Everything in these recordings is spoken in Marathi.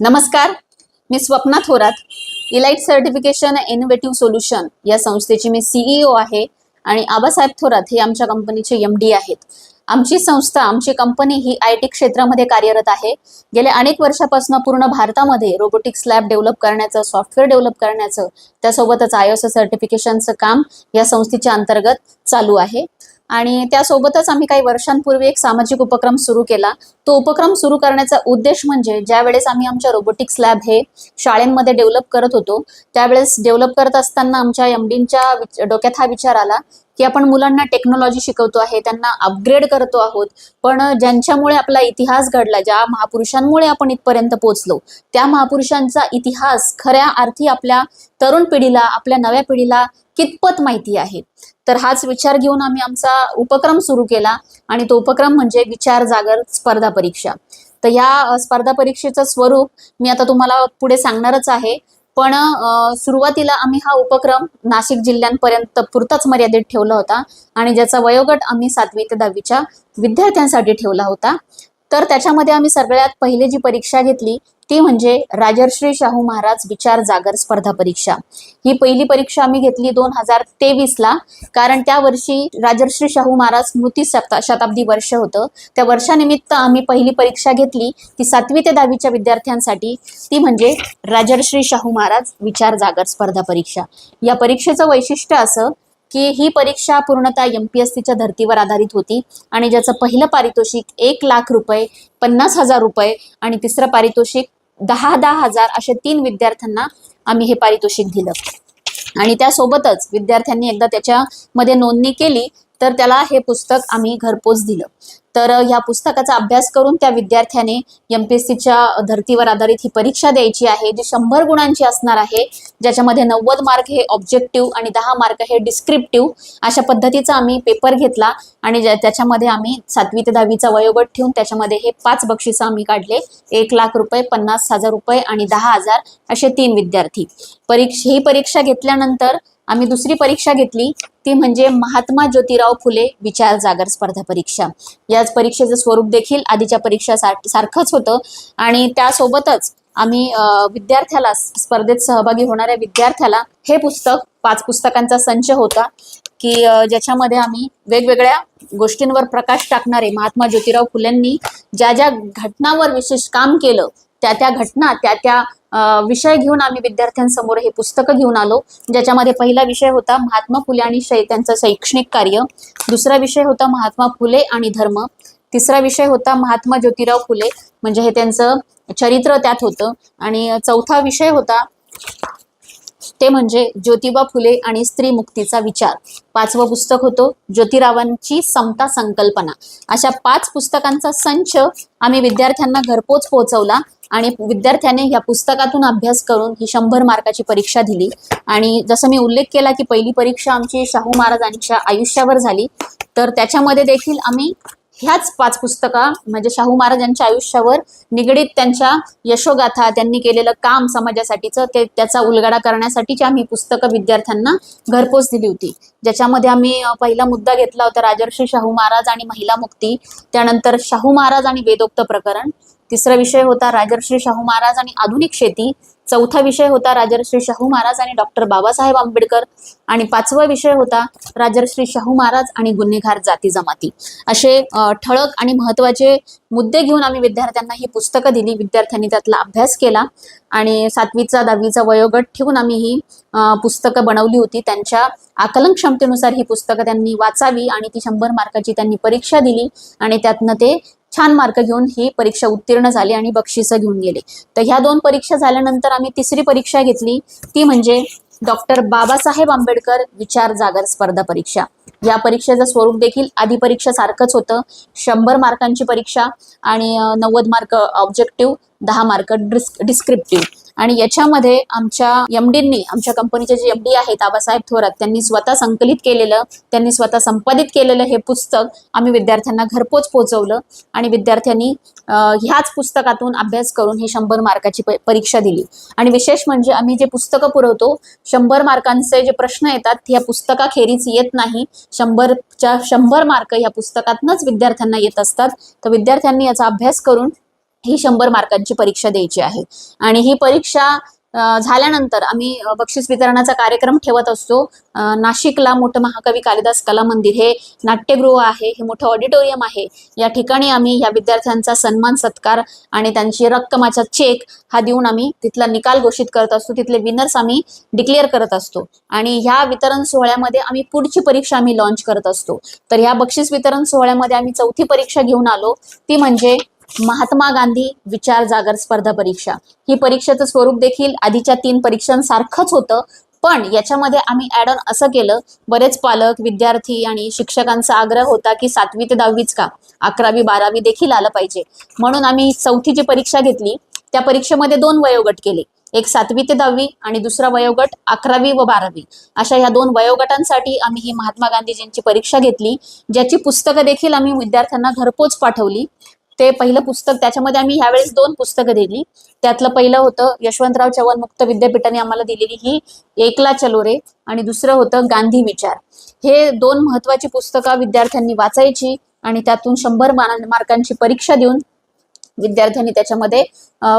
नमस्कार मी Swapna Thorat elite certification innovative solution या संस्थेची मी सीईओ आहे आणि आबासाहेब थोरात हे आमच्या कंपनीचे एम डी आहेत. आमची संस्था आमची कंपनी ही आय टी क्षेत्रामध्ये कार्यरत आहे. गेल्या अनेक वर्षापासून पूर्ण भारतामध्ये रोबोटिक्स लॅब डेव्हलप करण्याचं सॉफ्टवेअर डेव्हलप करण्याचं त्यासोबतच आय सर्टिफिकेशनचं काम या संस्थेच्या अंतर्गत चालू आहे. आणि त्यासोबतच आम्ही काही वर्षांपूर्वी एक सामाजिक उपक्रम सुरू केला. तो उपक्रम सुरू करण्याचा उद्देश म्हणजे ज्या वेळेस आम्ही आमच्या रोबोटिक्स लॅब हे शाळेमध्ये डेव्हलप करत होतो त्यावेळेस डेव्हलप करत असताना आमच्या एमडींच्या डोक्यात हा विचार आला की आपण मुलांना टेक्नॉलॉजी शिकवतो आहे त्यांना अपग्रेड करतो आहोत. पण ज्यांच्यामुळे आपला इतिहास घडला ज्या महापुरुषांमुळे आपण इथपर्यंत पोहोचलो त्या महापुरुषांचा इतिहास खऱ्या अर्थी आपल्या तरुण पिढीला आपल्या नव्या पिढीला कितपत माहिती आहे? तर हाच विचार घेऊन आम्ही आमचा उपक्रम सुरू केला आणि तो उपक्रम म्हणजे विचार जागर स्पर्धा परीक्षा. तर या स्पर्धा परीक्षेचं स्वरूप मी आता तुम्हाला पुढे सांगणारच आहे. पण सुरुवातीला आम्ही हा उपक्रम नाशिक जिल्ह्यांपर्यंत पुरताच मर्यादित ठेवला होता आणि ज्याचा वयोगट आम्ही सातवी ते दहावीच्या विद्यार्थ्यांसाठी ठेवला होता. तर त्याच्यामध्ये आम्ही सगळ्यात पहिली जी परीक्षा घेतली ती म्हणजे राजर्श्री शाहू महाराज विचार जागर स्पर्धा परीक्षा. ही पहिली परीक्षा आम्ही घेतली दोन हजार तेवीस ला कारण त्या वर्षी राजर्श्री शाहू महाराज स्मृती शताब्दी वर्ष होतं. त्या वर्षानिमित्त आम्ही पहिली परीक्षा घेतली ती सातवी ते दहावीच्या विद्यार्थ्यांसाठी. ती म्हणजे राजर्श्री शाहू महाराज विचार जागर स्पर्धा परीक्षा. या परीक्षेचं वैशिष्ट्य असं की ही परीक्षा पूर्णतः एम पी एस सीच्या धर्तीवर आधारित होती आणि ज्याचं पहिलं पारितोषिक एक लाख रुपये पन्नास हजार रुपये आणि तिसरं पारितोषिक दहा दहा हजार अशा तीन विद्यार्थ्यांना आम्ही हे पारितोषिक दिलं. आणि त्यासोबतच विद्यार्थ्यांनी एकदा त्याच्यामध्ये नोंदणी केली तर त्याला हे पुस्तक आम्ही घरपोच दिलं. तर ह्या पुस्तकाचा अभ्यास करून त्या विद्यार्थ्याने एम पी एस सीच्या धर्तीवर आधारित ही परीक्षा द्यायची आहे जी शंभर गुणांची असणार आहे. ज्याच्यामध्ये नव्वद मार्क हे ऑब्जेक्टिव्ह आणि दहा मार्क हे डिस्क्रिप्टिव्ह अशा पद्धतीचा आम्ही पेपर घेतला आणि ज्या- त्याच्यामध्ये आम्ही सातवी ते दहावीचा वयोगट ठेवून त्याच्यामध्ये हे पाच बक्षिसं आम्ही काढले. एक लाख रुपये पन्नास हजार रुपये आणि दहा हजार असे तीन विद्यार्थी. परीक्षा ही परीक्षा घेतल्यानंतर आम्ही दुसरी परीक्षा घेतली. ती म्हणजे महात्मा ज्योतिराव फुले विचार जागर स्पर्धा परीक्षा. याच परीक्षेचं स्वरूप देखील आधीच्या परीक्षा सारखंच होतं. आणि त्यासोबतच आम्ही अं, विद्यार्थ्याला स्पर्धेत सहभागी होणाऱ्या विद्यार्थ्याला हे पुस्तक पाच पुस्तकांचा संच होता की ज्याच्यामध्ये आम्ही वेगवेगळ्या गोष्टींवर प्रकाश टाकणारे महात्मा ज्योतिराव फुलेंनी ज्या ज्या घटनांवर विशेष काम केलं त्या त्या घटना त्या त्या विषय घेऊन आम्ही विद्यार्थ्यांसमोर हे पुस्तकं घेऊन आलो. ज्याच्यामध्ये पहिला विषय होता महात्मा फुले आणि शै त्यांचं शैक्षणिक कार्य. दुसरा विषय होता महात्मा फुले आणि धर्म. तिसरा विषय होता महात्मा ज्योतिराव फुले म्हणजे हे त्यांचं चरित्र त्यात होतं. आणि चौथा विषय होता ते म्हणजे ज्योतिबा फुले आणि स्त्री मुक्तीचा विचार. पाचवं पुस्तक होतो ज्योतिरावांची समता संकल्पना. अशा पाच पुस्तकांचा संच आम्ही विद्यार्थ्यांना घरपोच पोहोचवला. आणि विद्यार्थ्याने या पुस्तकातून अभ्यास करून ही शंभर मार्काची परीक्षा दिली. आणि जसं मी उल्लेख केला की पहिली परीक्षा आमची शाहू महाराजांच्या आयुष्यावर झाली तर त्याच्यामध्ये देखील आम्ही ह्याच पाच पुस्तका म्हणजे शाहू महाराजांच्या आयुष्यावर निगडीत त्यांच्या यशोगाथा त्यांनी केलेलं काम समाजासाठीचं ते त्याचा उलगडा करण्यासाठीची आम्ही पुस्तकं विद्यार्थ्यांना घरपोच दिली होती. ज्याच्यामध्ये आम्ही पहिला मुद्दा घेतला होता राजर्षी शाहू महाराज आणि महिला मुक्ती त्यानंतर शाहू महाराज आणि वेदोक्त प्रकरण तिसरा विषय होता राजर्षी शाहू महाराज आणि आधुनिक शेती. चौथा विषय होता राजर्षी शाहू महाराज आणि डॉक्टर बाबासाहेब आंबेडकर. आणि पाचवा विषय होता राजर्षी शाहू महाराज आणि गुन्हेगार जाती जमाती. असे ठळक आणि महत्त्वाचे मुद्दे घेऊन आम्ही विद्यार्थ्यांना ही पुस्तकं दिली. विद्यार्थ्यांनी त्यातला अभ्यास केला. आणि सातवीचा दहावीचा वयोगट ठेवून आम्ही ही पुस्तकं बनवली होती. त्यांच्या आकलन क्षमतेनुसार ही पुस्तकं त्यांनी वाचावी आणि ती शंभर मार्काची त्यांनी परीक्षा दिली. आणि त्यातनं ते छान मार्क घेऊन ही परीक्षा उत्तीर्ण झाली आणि बक्षिसं घेऊन गेले. तर ह्या दोन परीक्षा झाल्यानंतर आम्ही तिसरी परीक्षा घेतली. ती म्हणजे डॉक्टर बाबासाहेब आंबेडकर विचार जागर स्पर्धा परीक्षा. या परीक्षेचं स्वरूप देखील आधी परीक्षा सारखंच होतं. शंभर मार्कांची परीक्षा आणि नव्वद मार्क ऑब्जेक्टिव्ह दहा मार्क डिस्क्रिप्टिव्ह आणि याच्यामध्ये आमच्या एमडींनी आमच्या कंपनीचे जे एमडी आहेत आबासाहेब थोरात त्यांनी स्वतः संकलित केलेलं त्यांनी स्वतः संपादित केलेलं हे पुस्तक आम्ही विद्यार्थ्यांना घरपोच पोहोचवलं आणि विद्यार्थ्यांनी ह्याच पुस्तकातून अभ्यास करून ही शंभर मार्काची परीक्षा दिली. आणि विशेष म्हणजे आम्ही जे पुस्तकं पुरवतो शंभर मार्कांचे जे प्रश्न येतात या पुस्तकाखेरीज येत नाही. शंभरच्या शंभर मार्क या पुस्तकातनंच विद्यार्थ्यांना येत असतात. तर विद्यार्थ्यांनी याचा अभ्यास करून ही शंभर मार्कांची परीक्षा द्यायची आहे. आणि ही परीक्षा झाल्यानंतर आम्ही बक्षीस वितरणाचा कार्यक्रम ठेवत असतो. नाशिकला मोठं महाकवी कालिदास कला मंदिर हे नाट्यगृह आहे हे मोठं ऑडिटोरियम आहे. या ठिकाणी आम्ही या विद्यार्थ्यांचा सन्मान सत्कार आणि त्यांची रक्कमाचा चेक हा देऊन आम्ही तिथला निकाल घोषित करत असतो. तिथले विनर्स आम्ही डिक्लेअर करत असतो. आणि ह्या वितरण सोहळ्यामध्ये आम्ही पुढची परीक्षा आम्ही लॉन्च करत असतो. तर ह्या बक्षीस वितरण सोहळ्यामध्ये आम्ही चौथी परीक्षा घेऊन आलो. ती म्हणजे महात्मा गांधी विचार जागर स्पर्धा परीक्षा. ही परीक्षेचं स्वरूप देखील आधीच्या तीन परीक्षांसारखंच होतं. पण याच्यामध्ये आम्ही ऍड ऑन असं केलं बरेच पालक विद्यार्थी आणि शिक्षकांचा आग्रह होता की सातवी ते दहावीच का? अकरावी बारावी देखील आलं पाहिजे. म्हणून आम्ही चौथी जी परीक्षा घेतली त्या परीक्षेमध्ये दोन वयोगट केले. एक सातवी ते दहावी आणि दुसरा वयोगट अकरावी व बारावी. अशा ह्या दोन वयोगटांसाठी आम्ही ही महात्मा गांधीजींची परीक्षा घेतली ज्याची पुस्तकं देखील आम्ही विद्यार्थ्यांना घरपोच पाठवली. ते पहिलं पुस्तक त्याच्यामध्ये आम्ही ह्यावेळेस दोन पुस्तकं दिली. त्यातलं पहिलं होतं यशवंतराव चव्हाण मुक्त विद्यापीठाने आम्हाला दिलेली ही एकला चलो रे आणि दुसरं होतं गांधी विचार. हे दोन महत्वाची पुस्तकं विद्यार्थ्यांनी वाचायची आणि त्यातून शंभर मार्कांची परीक्षा देऊन विद्यार्थ्यांनी त्याच्यामध्ये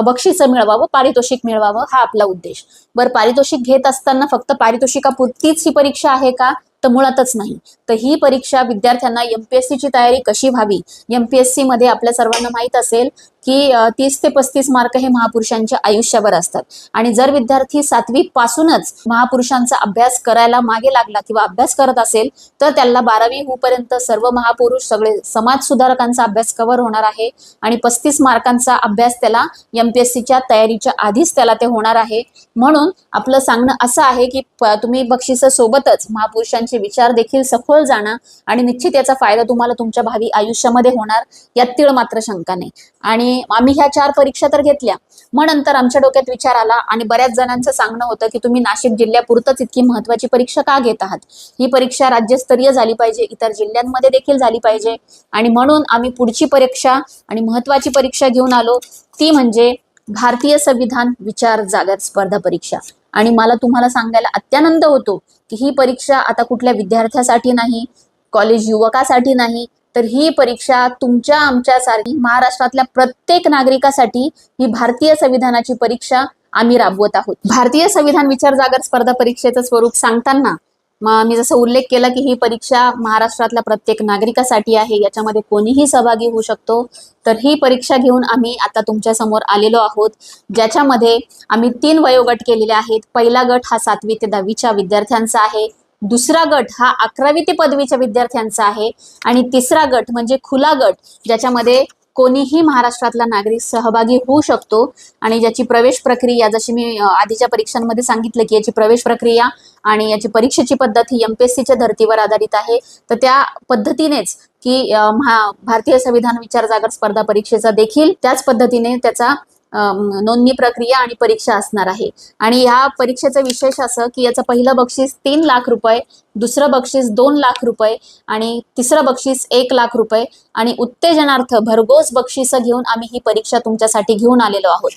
बक्षिसं मिळवावं पारितोषिक मिळवावं हा आपला उद्देश. बरं पारितोषिक घेत असताना फक्त पारितोषिकापुरतीच ही परीक्षा आहे का? तर मुळातच नाही. तर ही परीक्षा विद्यार्थ्यांना एमपीएससी ची तयारी कशी व्हावी? एमपीएससी मध्ये आपल्या सर्वांना माहीत असेल की तीस ते पस्तीस मार्क हे महापुरुषांच्या आयुष्यावर असतात. आणि जर विद्यार्थी सातवी पासूनच महापुरुषांचा अभ्यास करायला मागे लागला किंवा अभ्यास करत असेल तर त्याला बारावी होऊपर्यंत सर्व महापुरुष सगळे समाज सुधारकांचा अभ्यास कव्हर होणार आहे आणि पस्तीस मार्कांचा अभ्यास त्याला एमपीएससीच्या तयारीच्या आधीच त्याला ते होणार आहे. म्हणून आपलं सांगणं असं आहे की तुम्ही बक्षिसासोबतच महापुरुषांचे विचार देखील सखोल जाणं आणि निश्चित याचा फायदा तुम्हाला तुमच्या भावी आयुष्यामध्ये होणार यात तीळ मात्र शंका नाही. आणि आम्ही ह्या चार परीक्षा तर घेतल्या. मग नंतर आमच्या डोक्यात विचार आला आणि बऱ्याच जणांचं सांगणं होतं की तुम्ही नाशिक जिल्ह्यापुरतच इतकी महत्वाची परीक्षा का घेत आहात? ही परीक्षा राज्यस्तरीय झाली पाहिजे इतर जिल्ह्यांमध्ये देखील झाली पाहिजे. आणि म्हणून आम्ही पुढची परीक्षा आणि महत्वाची परीक्षा घेऊन आलो. ती म्हणजे भारतीय संविधान विचार जागर स्पर्धा परीक्षा. आणि मला तुम्हाला सांगायला अत्यानंद होतो की ही परीक्षा आता कुठल्या विद्यार्थ्यासाठी नाही कॉलेज युवकासाठी नाही तर ही परीक्षा तुमच्या आमच्यासारखी महाराष्ट्रातल्या प्रत्येक नागरिकासाठी ही भारतीय संविधानाची परीक्षा आम्ही राबवत आहोत. भारतीय संविधान विचार जागर स्पर्धा परीक्षेचं स्वरूप सांगताना मी जसं उल्लेख केला की ही परीक्षा महाराष्ट्रातल्या प्रत्येक नागरिकासाठी आहे याच्यामध्ये कोणीही सहभागी होऊ शकतो. तर ही परीक्षा घेऊन आम्ही आता तुमच्यासमोर आलेलो आहोत ज्याच्यामध्ये आम्ही तीन वयोगट केलेले आहेत. पहिला गट हा सातवी ते दहावीच्या विद्यार्थ्यांचा आहे. दुसरा गट हा अकरावी ते पदवीच्या विद्यार्थ्यांचा आहे. आणि तिसरा गट म्हणजे खुला गट ज्याच्यामध्ये कोणीही महाराष्ट्रातला नागरिक सहभागी होऊ शकतो. आणि ज्याची प्रवेश प्रक्रिया जशी मी आधीच्या परीक्षांमध्ये सांगितलं की याची प्रवेश प्रक्रिया आणि याची परीक्षेची पद्धत ही एमपीएससीच्या धर्तीवर आधारित आहे. तर त्या पद्धतीनेच की महा भारतीय संविधान विचार जागर स्पर्धा परीक्षेचा देखील त्याच पद्धतीने त्याचा नोंदणी प्रक्रिया आणि परीक्षा असणार आहे. आणि ह्या परीक्षेचं विशेष असं की याचं पहिलं बक्षीस तीन लाख रुपये दुसरं बक्षीस दोन लाख रुपये आणि तिसरं बक्षीस एक लाख रुपये आणि उत्तेजनार्थ भरघोस बक्षिसं घेऊन आम्ही ही परीक्षा तुमच्यासाठी घेऊन आलेलो आहोत.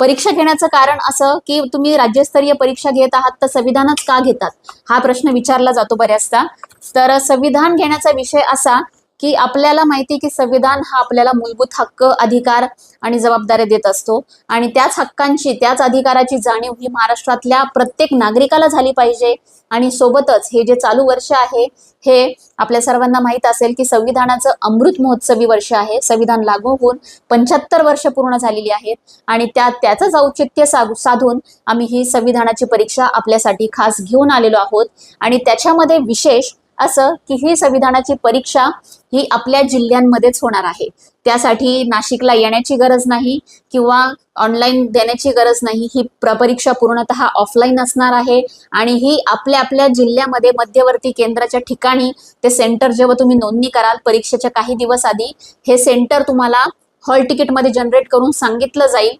परीक्षा घेण्याचं कारण असं की तुम्ही राज्यस्तरीय परीक्षा घेत आहात तर संविधानच का घेतात? हा प्रश्न विचारला जातो बऱ्याचदा. तर संविधान घेण्याचा विषय असा की आपल्याला माहिती की संविधान हा आपल्याला मूलभूत हक्क अधिकार आणि जबाबदाऱ्या देत असतो. आणि त्याच हक्कांची त्याच अधिकाराची जाणीव ही महाराष्ट्रातल्या प्रत्येक नागरिकाला झाली पाहिजे. आणि सोबतच हे जे चालू वर्ष आहे हे आपल्या सर्वांना माहीत असेल की संविधानाचं अमृत महोत्सवी वर्ष आहे. संविधान लागू होऊन पंच्याहत्तर वर्ष पूर्ण झालेली आहेत. आणि त्या त्याचंच औचित्य साधू साधून आम्ही ही संविधानाची परीक्षा आपल्यासाठी खास घेऊन आलेलो आहोत. आणि त्याच्यामध्ये विशेष असं की ही संविधानाची परीक्षा ही आपल्या जिल्ह्यांमध्येच होणार आहे. त्यासाठी नाशिकला येण्याची गरज नाही किंवा ऑनलाईन देण्याची गरज नाही. ही प्र- परीक्षा पूर्णतः ऑफलाईन असणार आहे आणि ही आपल्या आपल्या जिल्ह्यामध्ये मध्यवर्ती केंद्राच्या ठिकाणी ते सेंटर जेव्हा तुम्ही नोंदणी कराल परीक्षेच्या काही दिवस आधी हे सेंटर तुम्हाला हॉल तिकीटमध्ये जनरेट करून सांगितलं जाईल.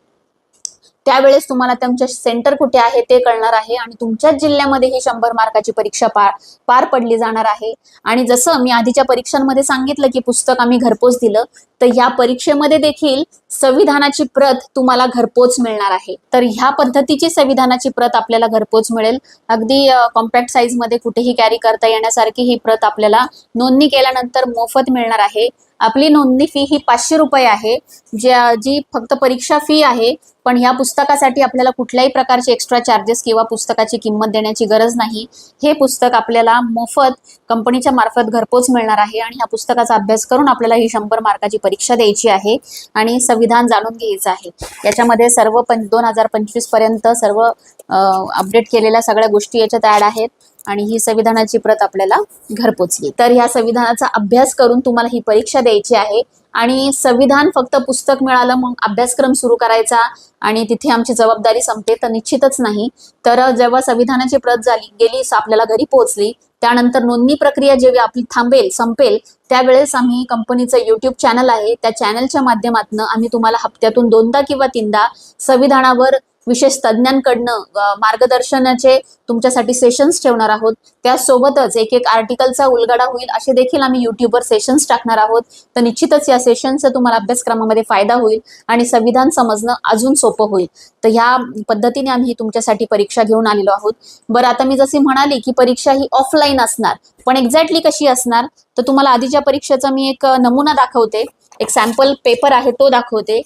त्यावेळेस तुम्हाला त्यांच्या सेंटर कुठे आहे ते कळणार आहे आणि तुमच्याच जिल्ह्यामध्ये ही शंभर मार्काची परीक्षा पार पार पडली जाणार आहे. आणि जसं मी आधीच्या परीक्षांमध्ये सांगितलं की पुस्तक आम्ही घरपोच दिलं तर ह्या परीक्षेमध्ये देखील संविधानाची प्रत तुम्हाला घरपोच मिळणार आहे. तर ह्या पद्धतीची संविधानाची प्रत आपल्याला घरपोच मिळेल. अगदी कॉम्पॅक्ट साईजमध्ये कुठेही कॅरी करता येण्यासारखी ही प्रत आपल्याला नोंदणी केल्यानंतर मोफत मिळणार आहे. आपली नोंदणी फी ही पाचशे रुपये आहे. ज्या जी फक्त परीक्षा फी आहे पण ह्या पुस्तकासाठी आपल्याला कुठल्याही प्रकारचे एक्स्ट्रा चार्जेस किंवा पुस्तकाची किंमत देण्याची गरज नाही. हे पुस्तक आपल्याला मोफत कंपनीच्या मार्फत घरपोच मिळणार आहे आणि ह्या पुस्तकाचा अभ्यास करून आपल्याला ही शंभर मार्काची परीक्षा द्यायची आहे आणि संविधान जाणून घ्यायचं आहे. याच्यामध्ये सर्व पण दोन हजार पंचवीसपर्यंत सर्व अपडेट केलेल्या सगळ्या गोष्टी याच्यात ऍड आहेत. आणि ही संविधानाची प्रत आपल्याला घरपोच येईल तर ह्या संविधानाचा अभ्यास करून तुम्हाला ही परीक्षा द्यायची आहे आणि संविधान फक्त पुस्तक मिळालं मग अभ्यासक्रम सुरू करायचा आणि तिथे आमची जबाबदारी संपते तर निश्चितच नाही. तर जेव्हा संविधानाची प्रत झाली गेली आपल्याला घरी पोहोचली त्यानंतर नोंदणी प्रक्रिया जेव्हा आपली थांबेल संपेल त्यावेळेस आम्ही कंपनीचं युट्यूब चॅनल आहे. त्या चॅनलच्या माध्यमातून आम्ही तुम्हाला हप्त्यातून दोनदा किंवा तीनदा संविधानावर विशेष तज्ज्ञांकडनं मार्गदर्शनाचे तुमच्यासाठी सेशन्स ठेवणार आहोत. त्यासोबतच एक एक आर्टिकलचा उलगडा होईल असे देखील आम्ही युट्यूबवर सेशन्स टाकणार आहोत. तर निश्चितच या सेशनचा तुम्हाला अभ्यासक्रमामध्ये फायदा होईल आणि संविधान समजणं अजून सोपं होईल. तर ह्या पद्धतीने आम्ही तुमच्यासाठी परीक्षा घेऊन आलेलो आहोत. बरं आता मी जशी म्हणाली की परीक्षा ही ऑफलाईन असणार पण एक्झॅक्टली कशी असणार? तर तुम्हाला आधीच्या परीक्षेचा मी एक नमुना दाखवते. एक सॅम्पल पेपर आहे तो दाखवते.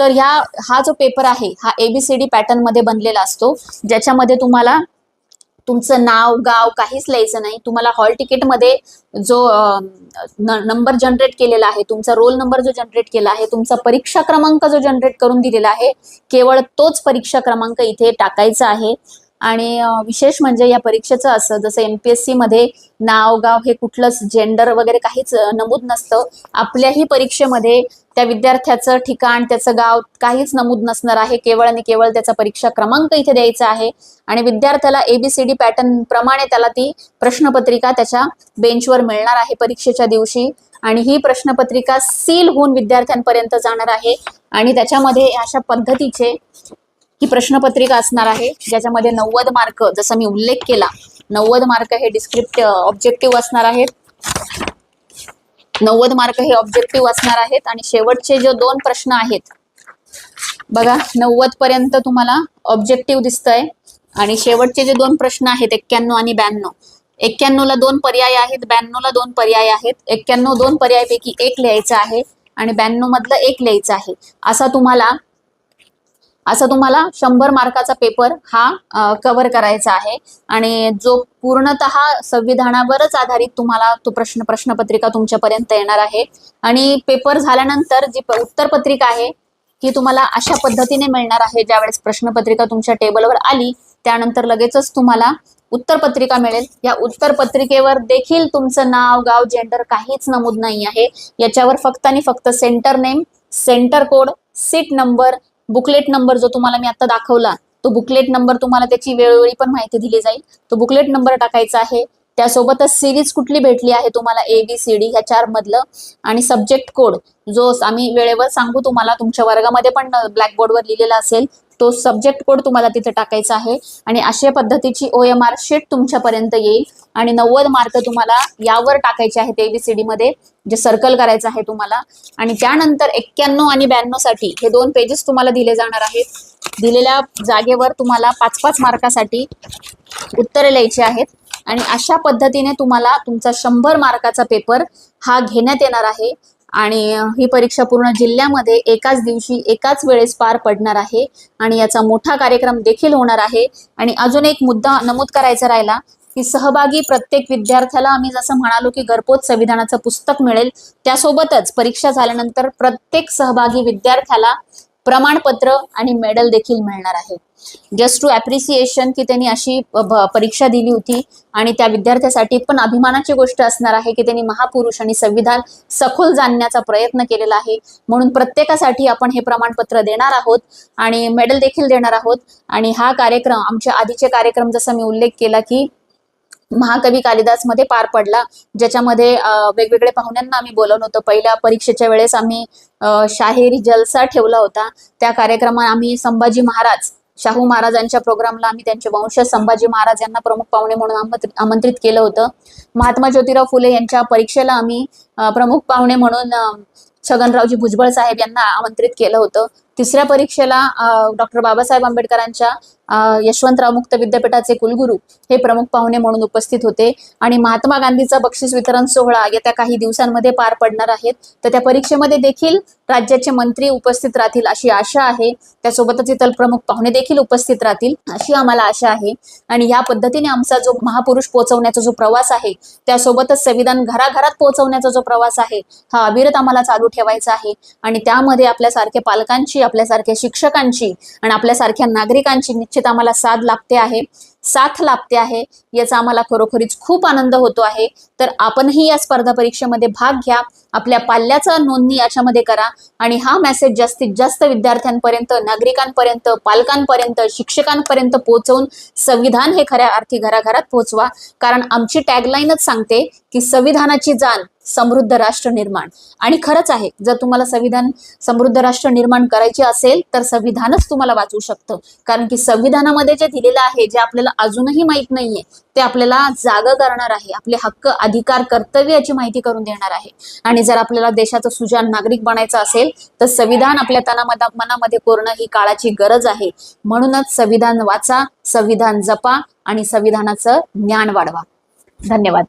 तर ह्या हा जो पेपर आहे हा एबीसीडी पॅटर्नमध्ये बनलेला असतो. ज्याच्यामध्ये तुम्हाला तुमचं नाव गाव काहीच लिहायचं नाही. तुम्हाला हॉल तिकीटमध्ये जो नंबर जनरेट केलेला आहे तुमचा रोल नंबर जो जनरेट केला आहे तुमचा परीक्षा क्रमांक जो जनरेट करून दिलेला आहे केवळ तोच परीक्षा क्रमांक इथे टाकायचा आहे. आणि विशेष म्हणजे या परीक्षेचं असं जसं एमपीएससी मध्ये नाव गाव हे कुठलंच जेंडर वगैरे काहीच नमूद नसतं. आपल्याही परीक्षेमध्ये त्या विद्यार्थ्याचं ठिकाण त्याचं गाव काहीच नमूद नसणार आहे. केवळ आणि केवळ त्याचा परीक्षा क्रमांक इथे द्यायचा आहे. आणि विद्यार्थ्याला एबीसीडी पॅटर्न प्रमाणे त्याला ती प्रश्नपत्रिका त्याच्या बेंचवर मिळणार आहे परीक्षेच्या दिवशी. आणि ही प्रश्नपत्रिका सील होऊन विद्यार्थ्यांपर्यंत जाणार आहे. आणि त्याच्यामध्ये अशा पद्धतीचे ही प्रश्नपत्रिका असणार आहे ज्याच्यामध्ये नव्वद मार्क जसं मी उल्लेख केला नव्वद मार्क हे डिस्क्रिप्ट ऑब्जेक्टिव्ह असणार आहेत. नव्वद मार्क हे ऑब्जेक्टिव्ह असणार आहेत. आणि शेवटचे जे दोन प्रश्न आहेत बघा नव्वद पर्यंत तुम्हाला ऑब्जेक्टिव्ह दिसतंय. आणि शेवटचे जे दोन प्रश्न आहेत एक्क्याण्णव आणि ब्याण्णव. एक्क्याण्णव ला दोन पर्याय आहेत ब्याण्णव ला दोन पर्याय आहेत. एक्क्याण्णव दोन पर्यायापैकी एक लिहायचा आहे आणि ब्याण्णव मधलं एक लिहायचं आहे. असा तुम्हाला असा तुम्हाला शंभर मार्काचा पेपर हा कव्हर करायचा आहे. आणि जो पूर्णतः संविधानावरच आधारित तुम्हाला तो प्रश्न प्रश्नपत्रिका तुमच्यापर्यंत येणार आहे. आणि पेपर झाल्यानंतर जी उत्तरपत्रिका आहे ही तुम्हाला अशा पद्धतीने मिळणार आहे ज्यावेळेस प्रश्नपत्रिका तुमच्या टेबलवर आली त्यानंतर लगेचच तुम्हाला उत्तरपत्रिका मिळेल. या उत्तरपत्रिकेवर देखील तुमचं नाव गाव जेंडर काहीच नमूद नाही आहे. याच्यावर फक्त आणि फक्त centre name centre code seat number booklet number जो तुम्हाला मी आता दाखवला तो बुकलेट नंबर तुम्हाला त्याची वेळोवेळी पण माहिती दिली जाईल. तो बुकलेट नंबर टाकायचा आहे. त्यासोबतच सिरीज कुठली भेटली आहे तुम्हाला? ए बी सी डी ह्या चार मधलं आणि सब्जेक्ट कोड जो आम्ही वेळेवर सांगू तुम्हाला तुमच्या वर्गामध्ये पण ब्लॅकबोर्डवर लिहिलेला असेल तो सब्जेक्ट कोड तुम्हाला तिथे टाकायचा आहे. आणि अशा पद्धतीची ओ एम आर शीट तुमच्यापर्यंत येईल. आणि नव्वद मार्क तुम्हाला यावर टाकायचे आहेत एबीसीडी मध्ये. जे सर्कल करायचं आहे तुम्हाला. आणि त्यानंतर एक्क्याण्णव आणि ब्याण्णवसाठी हे दोन पेजेस तुम्हाला दिले जाणार आहेत. दिलेल्या जागेवर तुम्हाला पाच पाच मार्कासाठी उत्तरे लिहायची आहेत. आणि अशा पद्धतीने तुम्हाला तुमचा शंभर मार्काचा पेपर हा घेण्यात येणार आहे. आणि ही परीक्षा पूर्ण जिल्ह्यामध्ये एकाच दिवशी एकाच वेळेस पार पडणार आहे आणि याचा मोठा कार्यक्रम देखील होणार आहे. आणि अजून एक मुद्दा नमूद करायचा राहिला की सहभागी प्रत्येक विद्यार्थ्याला आम्ही जसं म्हणालो की घरपोच संविधानाचं पुस्तक मिळेल त्यासोबतच परीक्षा झाल्यानंतर प्रत्येक सहभागी विद्यार्थ्याला प्रमाणपत्र आणि मेडल देखील मिळणार आहे. जस्ट टू ॲप्रिसिएशन की त्यांनी अशी परीक्षा दिली होती आणि त्या विद्यार्थ्यासाठी पण अभिमानाची गोष्ट असणार आहे की त्यांनी महापुरुष आणि संविधान सखोल जाणण्याचा प्रयत्न केलेला आहे. म्हणून प्रत्येकासाठी आपण हे प्रमाणपत्र देणार आहोत आणि मेडल देखील देणार आहोत. आणि हा कार्यक्रम आमच्या आधीचे कार्यक्रम जसा मी उल्लेख केला की महाकवी कालिदासमध्ये पार पडला. ज्याच्यामध्ये वेगवेगळ्या वेगवेगळे पाहुण्यांना आम्ही बोलवलं होतं. पहिल्या परीक्षेच्या वेळेस आम्ही शाहिरी जलसा ठेवला होता. त्या कार्यक्रमात आम्ही संभाजी महाराज शाहू महाराजांच्या प्रोग्रामला आम्ही त्यांचे वंशज संभाजी महाराज यांना प्रमुख पाहुणे म्हणून आमंत्रित केलं होतं. महात्मा ज्योतिराव फुले यांच्या परीक्षेला आम्ही प्रमुख पाहुणे म्हणून छगनरावजी भुजबळ साहेब यांना आमंत्रित केलं होतं. तिसऱ्या परीक्षेला डॉक्टर बाबासाहेब आंबेडकरांच्या यशवंतराव मुक्त विद्यापीठाचे कुलगुरू हे प्रमुख पाहुणे म्हणून उपस्थित होते. आणि महात्मा गांधीचा बक्षीस वितरण सोहळा येत्या काही दिवसांमध्ये पार पडणार आहेत. तर त्या परीक्षेमध्ये देखील राज्याचे मंत्री उपस्थित राहतील अशी आशा आहे. त्यासोबतच इतर प्रमुख पाहुणे देखील उपस्थित राहतील अशी आम्हाला आशा आहे. आणि या पद्धतीने आमचा जो महापुरुष पोहोचवण्याचा जो प्रवास आहे त्यासोबतच संविधान घराघरात पोहोचवण्याचा जो प्रवास आहे हा अविरत आम्हाला चालू ठेवायचा आहे. आणि त्यामध्ये आपल्यासारख्या पालकांची आपल्यासारख्या शिक्षकांची आणि आपल्यासारख्या नागरिकांची निश्चित आम्हाला साथ लाभते आहे. साथ लाभते आहे. याचा आम्हाला खरोखरीच खूप आनंद होतो आहे. तर आपणही या स्पर्धा परीक्षेमध्ये भाग घ्या. आपल्या पाल्याचा नोंदणी याच्यामध्ये करा. आणि हा मेसेज जास्तीत जास्त विद्यार्थ्यांपर्यंत नागरिकांपर्यंत पालकांपर्यंत शिक्षकांपर्यंत पोहोचवून संविधान हे खऱ्या अर्थी घराघरात पोहोचवा. कारण आमची टॅगलाईनच सांगते की संविधानाची जाण समृद्ध राष्ट्र निर्माण. आणि खरंच आहे जर तुम्हाला संविधान समृद्ध राष्ट्र निर्माण करायचे असेल तर संविधानच तुम्हाला वाचवू शकतं. कारण की संविधानामध्ये जे दिलेलं आहे जे आपल्याला अजूनही माहीत नाहीये ते आपल्याला जाग करणार आहे. आपले हक्क अधिकार कर्तव्य याची माहिती करून देणार आहे. आणि जर आपल्याला देशाचं सुजान नागरिक बनायचं असेल तर संविधान आपल्या तनामधा मनामध्ये कोरणं ही काळाची गरज आहे. म्हणूनच संविधान वाचा संविधान जपा आणि संविधानाचं ज्ञान वाढवा. धन्यवाद.